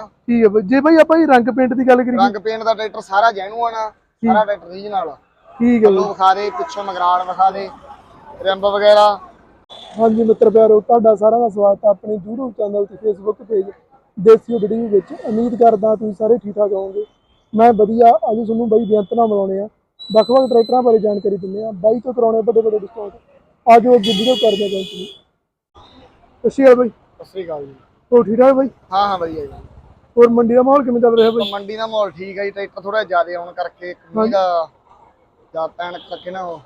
ਠੀਕ ਹੈ ਬਾਈ? ਜੇ ਬਾਈ ਆਪਾਂ ਇਹ ਰੰਗ ਪੇਂਟ ਦੀ ਗੱਲ ਕਰੀਏ ਰੰਗ ਪੇਂਟ ਦਾ ਟਰੈਕਟਰ ਸਾਰਾ ਜੈਨੂਅਨ ਆ ਸਾਰਾ ਟਰੈਕਟਰ ਰੀਜਨਲ ਆ। ਠੀਕ ਹੈ ਲੋ ਵਿਖਾ ਦੇ ਪਿੱਛੋਂ ਮਗਰਾੜ ਵਿਖਾ ਦੇ ਰਿੰਬ ਵਗੈਰਾ। ਹਾਂਜੀ ਮਿੱਤਰ ਪਿਆਰੋ ਤੁਹਾਡਾ ਸਾਰਿਆਂ ਦਾ ਸਵਾਗਤ ਹੈ ਆਪਣੇ YouTube ਚੈਨਲ ਤੇ Facebook ਪੇਜ ਦੇਸੀ ਵੀਡੀਓ ਵਿੱਚ। ਉਮੀਦ ਕਰਦਾ ਤੁਸੀਂ ਸਾਰੇ ਠੀਕ ਠਾਕ ਹੋਵੋਗੇ। ਮੈਂ ਵਧੀਆ ਅੱਜ ਤੁਹਾਨੂੰ ਬਾਈ ਬੇਅੰਤ ਨਾਲ ਮਿਲਾਉਣੇ ਆ। ਵੱਖ-ਵੱਖ ਟਰੈਕਟਰਾਂ ਬਾਰੇ ਜਾਣਕਾਰੀ ਦਿੰਦੇ ਆ। ਬਾਈ ਤੋਂ ਕਰਾਉਣੇ ਵੱਡੇ ਵੱਡੇ ਡਿਸਕਾਊਂਟ ਉਹ ਅੱਗੇ ਵੀਡੀਓ ਕਰਦੇ ਆ ਕੰਟੀਨਿਊ ਅੱਛੀ ਹੈ ਬਾਈ। ਸਤਿ ਸ੍ਰੀ ਅਕਾਲ ਜੀ। ਹੋਰ ਠੀਕ ਠਾਕ ਬਾਈ? ਹਾਂ ਹਾਂ ਵਧੀਆ ਜੀ। ਹੋਰ ਮੰਡੀ ਦਾ ਮਾਹੌਲ ਕਿਵੇਂ ਚੱਲ ਰਿਹਾ ਬਾਈ? ਮੰਡੀ ਦਾ ਮਾਹੌਲ ਠੀਕ ਹੈ ਜੀ ਟਰੈਕਟਰ ਥੋੜਾ ਜ਼ਿਆਦਾ ਆਉਣ ਕਰਕੇ ਮੀਂਹ ਦਾ ਜਾਂ ਪੈਣ ਕਰਕੇ ਨਾ ਉਹ।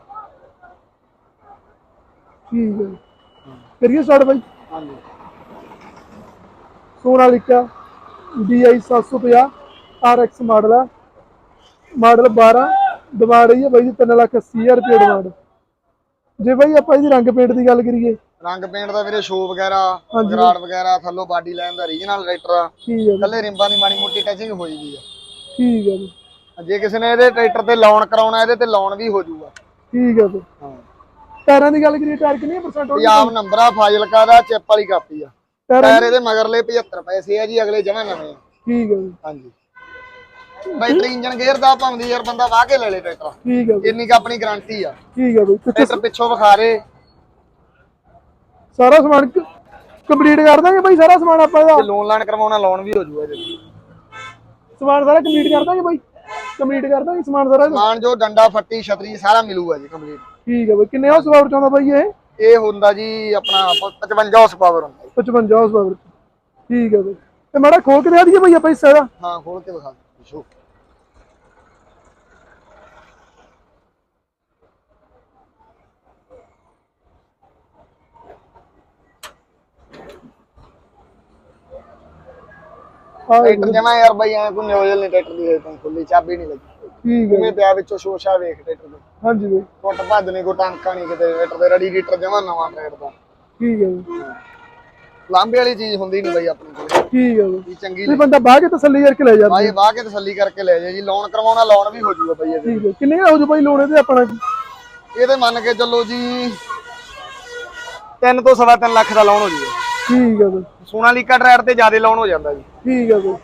ਠੀਕ ਹੈ। ਕਰੀਏ ਸਟਾਰਟ ਬਾਈ। ਹਾਂਜੀ। ਸੋਨਾਲੀਕਾ DI 750 RX ਮਾਡਲ ਆ। ਮਾਡਲ 12 ਡਿਮਾਂਡ ਹੈ ਬਾਈ ਜੀ 3 ਲੱਖ 80 ਹਜ਼ਾਰ ਰੁਪਏ ਡਿਮਾਂਡ ਜੇ ਬਾਈ ਆਪਾਂ ਇਹਦੀ ਰੰਗ ਪੇਂਟ ਦੀ ਗੱਲ ਕਰੀਏ ਰੰਗ ਪੇਂਟ ਦਾ ਵੀਰੇ ਸ਼ੋ ਵਗੈਰਾ ਮਗਰਾੜ ਵਗੈਰਾ ਥੱਲੋਂ ਬਾਡੀ ਲਾਈਨ ਦਾ ਰੀਜਨਲ ਟਰੈਕਟਰ ਆ। ਕੱਲੇ ਰਿੰਬਾਂ ਦੀ ਮਾੜੀ ਮੋਟੀ ਟੈਚਿੰਗ ਹੋਈ ਵੀ ਆ। ਠੀਕ ਹੈ ਬਾਈ, ਜੇ ਕਿਸੇ ਨੇ ਇਹਦੇ ਟਰੈਕਟਰ ਤੇ ਲਾਉਣ ਕਰਾਉਣਾ ਇਹਦੇ ਤੇ ਲਾਉਣ ਵੀ ਹੋ ਜਾਊਗਾ। ਠੀਕ ਹੈ ਬਾਈ। ਹਾਂ। ਟਾਇਰਾਂ ਦੀ ਗੱਲ ਕਰੀਏ ਟਾਇਰ ਕਿੰਨੇ ਪਰਸੈਂਟ ਹੋ ਪੰਜਾਬ ਨੰਬਰ ਆ ਫਾਜ਼ਿਲਕਾ ਦਾ ਚਿੱਪ ਵਾਲੀ ਕਾਪੀ ਆ। ਟਾਇਰ ਇਹਦੇ ਮਗਰਲੇ 75 ਪੈਸੇ ਆ ਜੀ ਅਗਲੇ ਜਮਾ ਨਵੇਂ ਆ। ਠੀਕ ਹੈ ਬਾਈ, ਹਾਂਜੀ। ਬੈਟਰੀ ਇੰਜਨ ਗੇਅਰ ਦਾ ਭਾਵੇਂ ਯਾਰ ਬੰਦਾ ਵਾਹ ਕੇ ਲੈ ਲੇ ਟਰੈਕਟਰ। ਠੀਕ ਹੈ ਇੰਨੀ ਕ ਆਪਣੀ ਗਾਰੰਟੀ ਆ। ਠੀਕ ਹੈ ਬਾਈ ਟਰੈਕਟਰ ਪਿੱਛੋਂ ਵਿਖਾ ਰੇ ਸਾਰਾ ਸਮਾਨ ਕੰਪਲੀਟ ਕਰ ਦਾਂਗੇ ਬਾਈ ਸਾਰਾ ਸਮਾਨ ਆਪਾਂ ਇਹਦਾ ਜੇ ਲੋਨ ਲਾਣ ਕਰਵਾਉਣਾ ਲੋਨ ਵੀ ਹੋ ਜਾਊਗਾ ਇਹਦੇ ਸਮਾਨ ਸਾਰਾ ਕੰਪਲੀਟ ਕਰ ਦਾਂਗੇ ਬਾਈ। ਕੰਪਲੀਟ ਕਰ ਦਾਂਗੇ ਸਮਾਨ ਸਾਰਾ। ਇਹਦਾ? ਸਮਾਨ ਜੋ ਡੰਡਾ ਫੱਟੀ ਛਤਰੀ ਸਾਰਾ ਮਿਲੂਗਾ ਜੀ ਕੰਪਲੀਟ ਠੀਕ ਹੈ ਬਾਈ ਕਿੰਨੇ ਹਾਊਸ ਪਾਵਰ ਚਾਹੁੰਦਾ ਬਾਈ ਇਹ? ਇਹ ਹੁੰਦਾ ਜੀ ਆਪਣਾ 55 ਹਾਰਸ ਪਾਵਰ ਹੁੰਦਾ ਜੀ। 55 ਹਾਊਸ ਪਾਵਰ ਠੀਕ ਹੈ ਬਾਈ। ਤੇ ਮਾੜਾ ਖੋਲ ਕੇ ਦਿਖਾ ਦਈਏ ਬਾਈ ਆਪਾਂ ਹਿੱਸਾ ਦਾ। ਹਾਂ ਖੋਲ ਕੇ ਵਿਖਾ ਦਿਓ ਸ਼ੋ ਟਰੈਕਟਰ ਜਮਾ ਯਾਰ ਬਾਈ ਐ ਕੋਈ ਨਿਓਜਲ ਨਹੀਂ ਟਰੈਕਟਰ ਦੀ ਤਾਂ ਖੁੱਲੀ ਚਾਬੀ ਨਹੀਂ ਲੱਗੀ। ਠੀਕ ਹੈ। ਕਿਵੇਂ ਪਿਆ ਵਿੱਚੋਂ ਸ਼ੋਸ਼ਾ ਵੇਖ ਟਰੈਕਟਰ ਦੇ ਹਾਂਜੀ ਬਾਈ। ਟੁੱਟ ਭੱਜ ਨਹੀਂ ਕੋਈ ਟਾਂਕਾ ਨਹੀਂ ਕਿਤੇ ਟਰੈਕਟਰ ਦੇ ਰੈਡੀਏਟਰ ਜਮਾ ਨਵਾਂ ਟਰੈਕਟਰ ਦਾ। ਠੀਕ ਹੈ ਬਾਈ। ਲਾਂਬੇ ਵਾਲੀ ਚੀਜ਼ ਹੁੰਦੀ ਨਹੀਂ ਬਾਈ ਆਪਣੇ ਕੋਲ। ਠੀਕ ਹੈ ਬਾਈ। ਇਹ ਚੰਗੀ ਤੇ ਬੰਦਾ ਬਾਹ ਕੇ ਤਸੱਲੀ ਕਰਕੇ ਲੈ ਜਾਂਦਾ ਬਾਈ ਬਾਹ ਕੇ ਤਸੱਲੀ ਕਰਕੇ ਲੈ ਜਾ ਜੀ। ਲੋਨ ਕਰਵਾਉਣਾ ਲੋਨ ਵੀ ਹੋ ਜਾਊਗਾ ਬਾਈ ਇਹਦੇ ਠੀਕ ਹੈ। ਕਿੰਨੇ ਹੋ ਜੂ ਬਾਈ ਲੋਨ ਇਹਦੇ ਆਪਣਾ? ਇਹਦੇ ਮੰਨ ਕੇ ਚੱਲੋ ਜੀ 3 ਤੋਂ ਸਵਾ ਤਿੰਨ ਲੱਖ ਦਾ ਲੋਨ ਹੋ ਜਾਊਗਾ ਠੀਕ ਹੈ ਬਾਈ। ਸੋਨਾਲੀਕਾ ਟਰੈਕਟਰ ਤੇ ਜ਼ਿਆਦਾ ਲੋਨ ਹੋ ਜਾਂਦਾ ਜੀ। ਠੀਕ ਹੈ ਬਾਈ।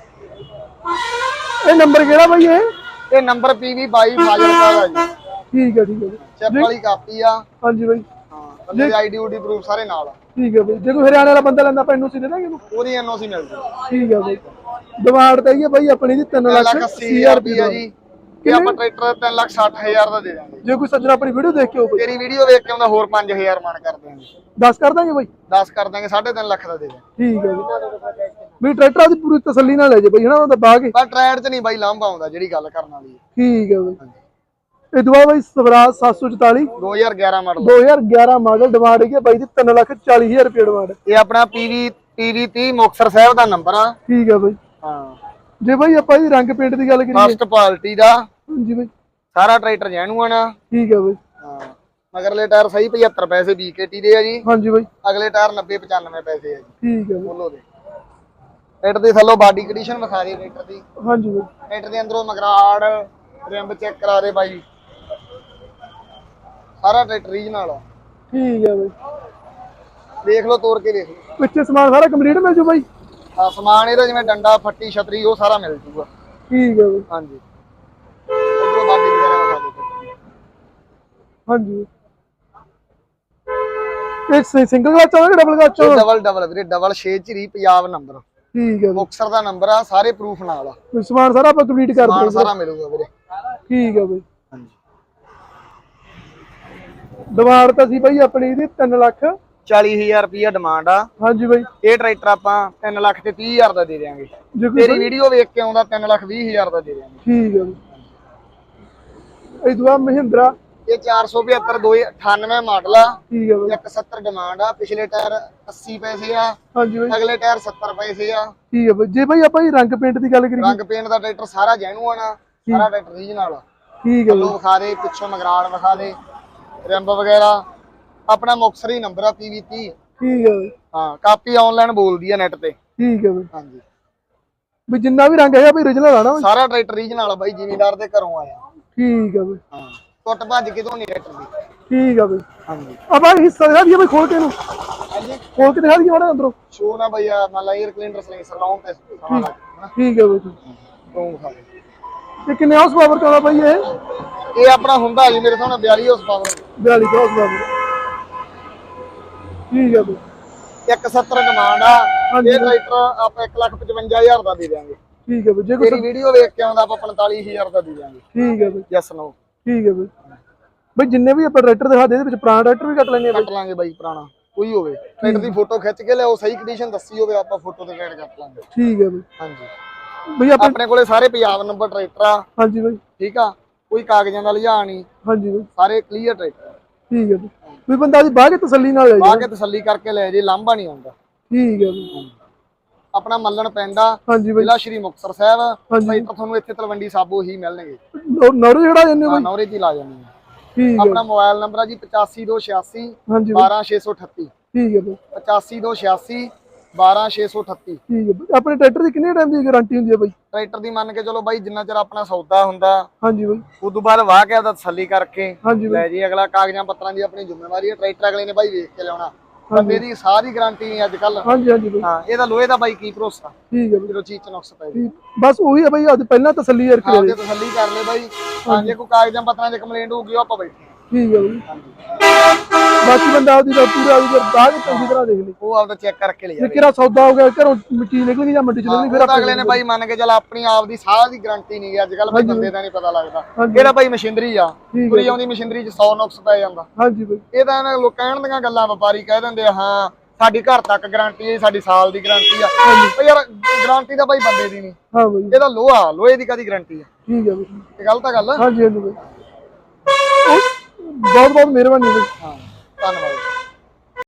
ਇਹ ਨੰਬਰ ਕਿਹੜਾ ਬਾਈ ਇਹ? ਇਹ ਨੰਬਰ ਪੀਵੀ 22 ਫਾਜ਼ਿਲਕਾ ਦਾ ਜੀ। ਠੀਕ ਹੈ ਠੀਕ ਹੈ। ਚੈੱਕ ਵਾਲੀ ਕਾਪੀ ਆ। ਹਾਂਜੀ ਬਾਈ। ਹਾਂ ਬੰਦੇ ਆਈਡੀ ਊਡੀ ਪ੍ਰੂਫ ਸਾਰੇ ਨਾਲ ਆ। ਠੀਕ ਹੈ ਬਾਈ। ਜੇ ਕੋਈ ਹਰਿਆਣਾ ਵਾਲਾ ਬੰਦਾ ਲੈਂਦਾ ਆਪਾਂ ਇਹਨੂੰ ਸੀ ਦੇ ਦਾਂਗੇ ਉਹਦੀ ਐਨਓਸੀ ਮਿਲ ਜੂ ਠੀਕ ਹੈ ਬਾਈ। ਡਿਮਾਂਡ ਤਾਂ ਇਹ ਹੈ ਬਾਈ ਆਪਣੀ ਦੀ 3 ਲੱਖ ਲੱਖ 80 80 ਹਜ਼ਾਰ ਰੁਪਏ ਆ ਜੀ। ਤੇ ਆਪਾਂ ਟਰੈਕਟਰ 3 ਲੱਖ 60 ਹਜ਼ਾਰ ਦਾ ਦੇ ਦਾਂਗੇ। ਜੇ ਕੋਈ ਸੱਜਣਾ ਆਪਣੀ ਵੀਡੀਓ ਦੇਖ ਕੇ ਹੋ ਬਾਈ। ਤੇਰੀ ਵੀਡੀਓ ਵੇਖ ਕੇ ਆਉਂਦਾ ਹੋਰ 5000 ਮਨ ਕਰ ਦਿਆਂਗੇ। 10 ਕਰ ਦਾਂਗੇ ਬਾਈ? 10 ਕਰ ਦਾਂਗੇ 3.5 ਲੱਖ ਦਾ ਦੇ ਦਾਂਗੇ ਠੀਕ ਹੈ ਬਾਈ ਵੀ ਟਰੈਕਟਰ ਦੀ ਪੂਰੀ ਤਸੱਲੀ ਨਾਲ ਲੈ ਜੇ ਬਾਈ ਹਨਾ ਉਹਦਾ ਕੇ। ਪਰ ਟਰੈਕਟਰ 'ਚ ਨਹੀਂ ਬਾਈ ਲਾਂਭਾ ਆਉਂਦਾ ਜਿਹੜੀ ਗੱਲ ਕਰਨ ਵਾਲੀ ਠੀਕ ਹੈ ਬਾਈ। ਇਹ ਦੁਆ ਬਾਈ ਸਵਰਾਜ 744 2011 ਮਾਡਲ 2011 ਮਾਡਲ ਡਿਮਾਂਡ ਹੈਗੀ ਬਾਈ ਦੀ 3 ਲੱਖ 40 ਹਜ਼ਾਰ ਰੁਪਏ ਡਿਮਾਂਡ ਇਹ ਆਪਣਾ ਪੀਵੀ ਪੀਵੀ 30 ਮੁਕਤਸਰ ਸਾਹਿਬ ਦਾ ਨੰਬਰ ਆ। ਠੀਕ ਹੈ ਬਾਈ। ਹਾਂ। ਜੇ ਬਾਈ ਆਪਾਂ ਇਹਦੀ ਰੰਗ ਪੇਂਟ ਦੀ ਗੱਲ ਕਰੀਏ। ਫਸਟ ਕੁਆਲਿਟੀ ਦਾ। ਹਾਂਜੀ ਬਾਈ। ਸਾਰਾ ਟਰੈਕਟਰ ਜੈਨੂਅਨ ਆ। ਠੀਕ ਹੈ ਬਾਈ। ਹਾਂ। ਮਗਰਲੇ ਟਾਇਰ ਸਹੀ 75 ਪੈਸੇ BKT ਦੇ ਆ ਜੀ। ਹਾਂਜੀ ਬਾਈ। ਅਗਲੇ ਟਾਇਰ 90 95 ਪੈਸੇ ਆ ਜੀ। ਠੀਕ ਹੈ ਬੋਲੋ ਦੇ ਟਰੈਕਟਰ ਦੀ ਥੱਲੋਂ ਬਾਡੀ ਕੰਡੀਸ਼ਨ ਵਿਖਾ ਦੇ ਟਰੈਕਟਰ ਦੀ। ਹਾਂਜੀ ਬਾਈ। ਟਰੈਕਟਰ ਦੇ ਅੰਦਰੋਂ ਮਗਰਾੜ ਰਿੰਬ ਚੈੱਕ ਕਰਾ ਦੇ ਬਾਈ। ਸਾਰਾ ਟਰੈਕਟਰ ਰੀਜਨਲ ਆ। ਠੀਕ ਹੈ ਬਾਈ। ਦੇਖ ਲਓ ਤੋੜ ਕੇ ਦੇਖ ਲਓ। ਪਿੱਛੇ ਸਮਾਨ ਸਾਰਾ ਕੰਪਲੀਟ ਮਿਲ ਜੂ ਬਾਈ। ਆ ਸਮਾਨ ਇਹਦਾ ਜਿਵੇਂ ਡੰਡਾ ਫੱਟੀ ਛਤਰੀ ਉਹ ਸਾਰਾ ਮਿਲ ਜੂਗਾ। ਠੀਕ ਹੈ ਬਾਈ ਹਾਂਜੀ। ਇਧਰੋਂ ਬਾਡੀ ਵਗੈਰਾ ਦੇ ਹਾਂਜੀ। ਇਹ ਸਿੰਗਲ ਕਲਚ ਆ ਕਿ ਡਬਲ ਕਲਚ ਆ? ਡਬਲ ਡਬਲ ਵੀਰੇ ਡਬਲ 6 ਝਰੀ ਪੰਜਾਬ ਨੰਬਰ ਠੀਕ ਹੈ ਮੁਕਸਰ ਦਾ ਨੰਬਰ ਆ ਸਾਰੇ ਪ੍ਰੂਫ ਨਾਲ ਆ। ਸਮਾਨ ਸਾਰਾ ਆਪਾਂ ਕੰਪਲੀਟ ਕਰ ਦਿੰਦੇ ਸਾਰਾ ਮਿਲੂਗਾ ਵੀਰੇ। ਠੀਕ ਹੈ ਬਾਈ। ਹਾਂਜੀ। ਡਿਮਾਂਡ ਤਾਂ ਸੀ ਬਾਈ ਆਪਣੀ ਇਹਦੀ 3 ਲੱਖ। 40000 ਰੁਪਿਆ ਡਿਮਾਂਡ ਆ। ਹਾਂਜੀ ਬਾਈ। ਇਹ ਟਰੈਕਟਰ ਆਪਾਂ 3 ਲੱਖ ਤੇ 30000 ਦਾ ਦੇ ਕੋਈ ਤੇਰੀ ਵੀਡੀਓ ਵੇਖ ਕੇ ਆਉਂਦਾ 3 ਲੱਖ 20000 ਦਾ ਦੇ ਦਿਆਂਗੇ। ਠੀਕ ਹੈ ਬਾਈ। ਇਹ ਦੁਆ ਮਹਿੰਦਰਾ। ਇਹ 475 298 ਮਾਡਲ ਆ। ਠੀਕ ਹੈ ਬਾਈ। 170 ਡਿਮਾਂਡ ਆ ਪਿਛਲੇ ਟਾਇਰ 80 ਪੈਸੇ ਆ। ਹਾਂਜੀ ਬਾਈ। ਅਗਲੇ ਟਾਇਰ 70 ਪੈਸੇ ਆ। ਠੀਕ ਹੈ ਬਾਈ। ਜੇ ਬਾਈ ਆਪਾਂ ਇਹ ਰੰਗ ਪੇਂਟ ਦੀ ਗੱਲ ਕਰੀਏ। ਰੰਗ ਪੇਂਟ ਦਾ ਟਰੈਕਟਰ ਸਾਰਾ ਜੈਨੂਅਨ ਆ ਸਾਰਾ ਟਰੈਕਟਰ ਰੀਜਨਲ ਆ। ਠੀਕ ਹੈ ਲੋ ਵਿਖਾ ਦੇ ਪਿੱਛੋਂ ਮਗਰਾੜ ਵਿਖਾ ਦੇ ਰਿੰਬ ਵਗੈਰਾ। ਆਪਣਾ ਮੁਕਸਰੀ ਨੰਬਰ ਆ PV30 ਠੀਕ ਹੈ ਬਾਈ। ਹਾਂ ਕਾਪੀ ਆਨਲਾਈਨ ਬੋਲਦੀ ਆ ਨੈਟ ਤੇ। ਠੀਕ ਹੈ ਬਾਈ। ਹਾਂਜੀ। ਵੀ ਜਿੰਨਾ ਵੀ ਰੰਗ ਹੈਗਾ ਬਈ origignal ਆ ਨਾ ਬਾਈ? ਸਾਰਾ ਟਰੈਕਟਰ ਰੀਜਨਲ ਆ ਬਾਈ ਜ਼ਿਮੀਂਦਾਰ ਦੇ ਘਰੋਂ ਆਇਆ। ਠੀਕ ਹੈ ਬਾਈ। ਹਾਂ ਟੁੱਟ ਭੱਜ ਕਿਤੋਂ ਨਹੀਂ ਟਰੈਕਟਰ ਦੀ ਠੀਕ ਹੈ ਬਾਈ। ਹਾਂਜੀ। ਆਪਾਂ ਹਿੱਸਾ ਦਿਖਾ ਦਈਏ ਬਾਈ ਖੋਲ ਕੇ ਇਹਨੂੰ। ਹਾਂਜੀ। ਖੋਲ ਕੇ ਦਿਖਾ ਦਈਏ ਮਾੜਾ ਅੰਦਰੋਂ। ਸ਼ੋ ਨਾ ਭਈਆ ਮੰਨ ਲਾ 에ਅਰ ਕਲੀਨਰ ਸਲੈਂਸਰ ਲਾਉਂ ਤੇ ਸਮਾਂ ਲੱਗ ਠੀਕ ਹੈ ਬਾਈ। ਕੌਣ ਖਾ ਲੇ ਤੇ ਕਿੰਨੇ ਹਾਊਸ ਪਾਵਰ ਚਾਹੁੰਦਾ ਬਾਈ ਇਹ? ਇਹ ਆਪਣਾ ਹੁੰਦਾ ਜੀ ਮੇਰੇ ਸਾਹਮਣੇ 42 ਹਾਊਸ ਪਾਵਰ। 42 horse power. ਠੀਕ ਹੈ ਬਾਈ। 170 ਡਿਮਾਂਡ ਆ ਹਾਂਜੀ। ਇਹ ਟਰੈਕਟਰ ਆਪਾਂ 155000 ਦਾ ਦੇ ਦਿਆਂਗੇ। ਠੀਕ ਹੈ ਬਾਈ ਜੇ ਕੋਈ ਤੇਰੀ ਵੀਡੀਓ ਵੇਖ ਕੇ ਆਉਂਦਾ ਆਪਾਂ 45000 ਦਾ ਦੇ ਦਿਆਂਗੇ। ਠੀਕ ਹੈ ਬਾਈ। ਯੈਸ ਨੋ ਠੀਕ ਹੈ ਬਾਈ। ਬਾਈ ਜਿੰਨੇ ਵੀ ਆਪਾਂ ਟਰੈਕਟਰ ਦਿਖਾ ਦੇ ਇਹਦੇ ਵਿੱਚ ਪੁਰਾਣਾ ਟਰੈਕਟਰ ਵੀ ਕੱਟ ਲੈਣੇ ਆ ਬਾਈ। ਕੱਟ ਲਾਂਗੇ ਬਾਈ ਪੁਰਾਣਾ। ਕੋਈ ਹੋਵੇ। ਟਰੈਕਟਰ ਦੀ ਫੋਟੋ ਖਿੱਚ ਕੇ ਲਿਆਓ ਸਹੀ ਕੰਡੀਸ਼ਨ ਦੱਸੀ ਹੋਵੇ ਆਪਾਂ ਫੋਟੋ ਤੇ ਐਡ ਕੱਟ ਲਾਂਗੇ। ਠੀਕ ਹੈ ਬਾਈ। ਹਾਂਜੀ। ਬਾਈ ਆਪਾਂ ਆਪਣੇ ਕੋਲੇ ਸਾਰੇ ਪੰਜਾਬ ਨੰਬਰ ਟਰੈਕਟਰ ਆ। ਹਾਂਜੀ ਬਾਈ। ਠੀਕ ਆ? ਕੋਈ ਕਾਗਜ਼ਾਂ ਦਾ ਲਿਜਾ ਨਹੀਂ। ਹਾਂਜੀ ਬਾਈ। ਸਾਰੇ ਕਲੀਅਰ ਟਰੈਕਟਰ ਠੀਕ ਹੈ ਬਾਈ। ਕੋਈ ਬੰਦਾ ਦੀ ਬਾਹਰ ਕੇ ਤਸੱਲੀ ਨਾਲ ਲੈ ਬਾਹ ਜਾ ਕੇ ਤਸੱਲੀ ਕਰਕੇ ਲੈ ਜੇ ਲਾਂਭਾ ਨਹੀਂ ਆਉਂਦਾ। ਠੀਕ ਹੈ ਬਾਈ ਆਪਣਾ ਮੱਲਣ ਪੈਂਦਾ ਜ਼ਿਲ੍ਹਾ ਸ਼੍ਰੀ ਮੁਕਤਸਰ ਸਾਹਿਬ। ਟਰੈਕਟਰ ਤੁਹਾਨੂੰ ਇੱਥੇ ਤਲਵੰਡੀ ਸਾਬੋ ਹੀ ਮਿਲਣਗੇ। ਨੌਰੇ ਜਿਹੜਾ ਜਾਂਦੇ ਬਾਈ? ਨੌਰੇ ਜੀ ਲਾ ਜਾਂਦੇ ਆ। ਠੀਕ ਹੈ। ਆਪਣਾ ਮੋਬਾਈਲ ਨੰਬਰ ਆ ਜੀ 85286 ਹਾਂਜੀ ਬਾਈ। 12638 ਠੀਕ ਹੈ ਬਾਈ। 85286 12638 ਠੀਕ ਹੈ। ਆਪਣੇ ਟਰੈਕਟਰ ਦੀ ਕਿੰਨੇ ਟਾਈਮ ਦੀ ਗਾਰੰਟੀ ਹੁੰਦੀ ਹੈ ਬਾਈ? ਟਰੈਕਟਰ ਦੀ ਮੰਨ ਕੇ ਚਲੋ ਬਾਈ ਜਿੰਨਾ ਚਿਰ ਆਪਣਾ ਸੌਦਾ ਹੁੰਦਾ। ਹਾਂਜੀ ਬਾਈ। ਉਸ ਤੋਂ ਬਾਅਦ ਵਾਹ ਕੇ ਆਦਾ ਤਸੱਲੀ ਕਰਕੇ। ਲੈ ਜੀ ਅਗਲਾ ਕਾਗਜ਼ਾਂ ਪੱਤਰਾਂ ਦੀ ਆਪਣੀ ਜ਼ਿੰਮੇਵਾਰੀ ਹੈ। ਟਰੈਕਟਰ ਅਗਲੇ ਨੇ ਬਾਈ ਵੇਖ ਕੇ ਲਿਆਉਣਾ। ਬੰਦੇ ਦੀ ਸਾਰੀ ਗਾਰੰਟੀ ਅੱਜ ਕੱਲ ਹਾਂਜੀ ਹਾਂਜੀ ਬਾਈ। ਹਾਂ ਇਹਦਾ ਲੋਹੇ ਦਾ ਬਾਈ ਕੀ ਭਰੋਸਾ? ਠੀਕ ਹੈ ਬਾਈ। ਜਦੋਂ ਚੀਜ਼ ਚ ਨੁਕਸ ਪੈ ਜੇ। ਬਸ ਉਹੀ ਹੈ ਬਾਈ ਅੱਜ ਪਹਿਲਾਂ ਤਸੱਲੀ ਕਰ ਲੈ ਬਾਈ। ਹਾਂ ਜੇ ਕੋਈ ਕਾਗਜ਼ਾਂ ਪੱਤਰਾਂ 'ਚ ਕੰਪਲੇਂਟ ਹੋਊਗੀ ਉਹ ਆਪਾਂ ਬੈਠੇ ਠੀਕ ਹੈ ਬਾਕੀ ਬੰਦਾ ਆਪਦੀ ਦਾ ਪੂਰਾ ਬਾਹਰ ਕੇ ਚੰਗੀ ਤਰ੍ਹਾਂ ਦੇਖ ਲਈ ਉਹ ਆਪਦਾ ਚੈੱਕ ਕਰਕੇ ਲੈ ਜੇ ਜਾਵੇ ਕਿਰਾ ਸੌਦਾ ਹੋ ਗਿਆ ਘਰੋਂ ਮਿੱਟੀ ਨਿਕਲ ਗਈ ਜਾਂ ਮੰਡੀ ਚ ਨਿਕਲ ਗਈ ਫਿਰ ਅਗਲੇ ਨੇ ਬਾਈ ਮੰਨ ਕੇ ਚੱਲ ਆਪਣੀ ਆਪ ਦੀ ਸਾਹ ਦੀ ਗਾਰੰਟੀ ਨਹੀਂ ਅੱਜ ਕੱਲ ਬਾਈ ਬੰਦੇ ਦਾ ਨਹੀਂ ਪਤਾ ਲੱਗਦਾ। ਹਾਂਜੀ। ਕਿਹੜਾ ਬਾਈ ਮਸ਼ੀਨਰੀ ਆ। ਠੀਕ ਪੂਰੀ ਆਉਂਦੀ ਮਸ਼ੀਨਰੀ 'ਚ 100 ਨੁਕਸ ਪੈ ਜਾਂਦਾ। ਹਾਂਜੀ ਬਾਈ। ਇਹ ਤਾਂ ਇਹਨਾਂ ਲੋਕ ਕਹਿਣ ਦੀਆਂ ਗੱਲਾਂ ਵਪਾਰੀ ਕਹਿ ਦਿੰਦੇ ਆ ਹਾਂ ਸਾਡੀ ਘਰ ਤੱਕ ਗਾਰੰਟੀ ਹੈ ਸਾਡੀ ਸਾਲ ਦੀ ਗਾਰੰਟੀ ਆ। ਉਹ ਯਾਰ ਗਾਰੰਟੀ ਤਾਂ ਬਾਈ ਬੰਦੇ ਦੀ ਨਹੀਂ। ਹਾਂ ਬਾਈ। ਇਹਦਾ ਲੋਹਾ ਲੋਹੇ ਦੀ ਕਾਦੀ ਗਾਰੰਟੀ ਆ? ਠੀਕ ਹੈ ਬਾਈ। ਇਹ ਗਲਤ ਆ ਗੱਲ। ਹਾਂਜੀ ਹਾਂਜੀ ਬਾਈ। ਬਹੁਤ ਬਹੁਤ ਮਿਹਰਬਾਨੀ ਬਾਈ। ਹਾਂ ਧੰਨਵਾਦ।